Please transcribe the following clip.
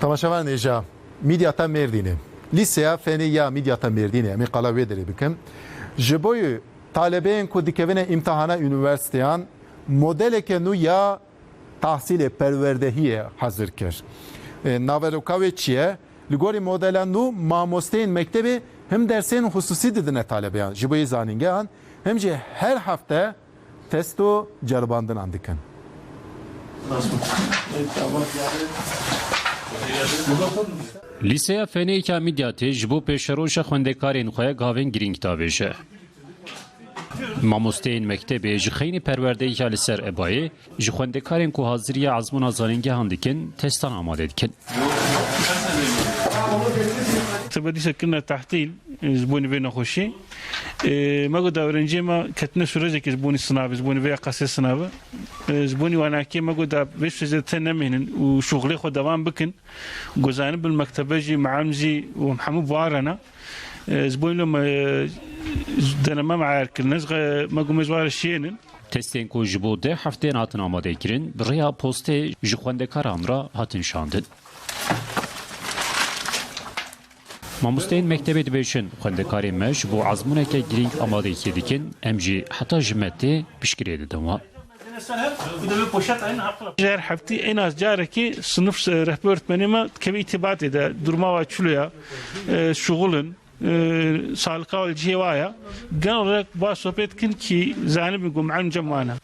تماشاوان ایجا میدیاتا مردینه لیسیا فنی یا میدیاتا مردینه امی قلاوی داری بکم جبوی طالبین کو دikevine imtihana üniversiteyan modele ke nu ya tahsil perverdehiye hazır kir. E, Naverokave çiye ligori modelen nu mamosteyn mektebi hem derslerin hususi didine talebeyan. Jiboyi zaningehan hem ce her hafta testo cerbandın andikin. لیسیا فنی که میدیاتی جبو پشروش خوندکار این خواه گاوین گرینگ تاویشه ماموسته این مکتب ایجی خیلی پرورده ایجا لیسر ابایی ایجی خوندکار این که حاضری عزمون آزانینگی هندیکن تستان آماده دکن Tabi disa kërna tahtil zbuni ve në hoshi. Më gëda öğrencima këtëne sürecek zbuni sınavı, zbuni veya kase sınavı. Zbuni ve anaki më gëda veç sözde tenemihinin u şuğli xo devam bikin. Gozani bil mektebeci, maamzi ve Muhammed Varana. Zbuni lë deneme ma'arkiliniz. Më gëmez var şiyenin. Testên ku ji bo deh heftên hatin amadekirin, bi rêya postê ji xwendekaran re hatin şandin. Mamosteyên mektebê dibêjin xwendekarên me ji bo ezmûneke girîng amadeyekê dikin, em jî heta ji metê piştgirê didin wa. جار حفتي انا جاركي صنف رهبر öğretmenime kebi itibat ede durma ve çuluya e, şugulun e, sağlık ve cihvaya genel olarak bu sohbet kin ki zanib gum an cemana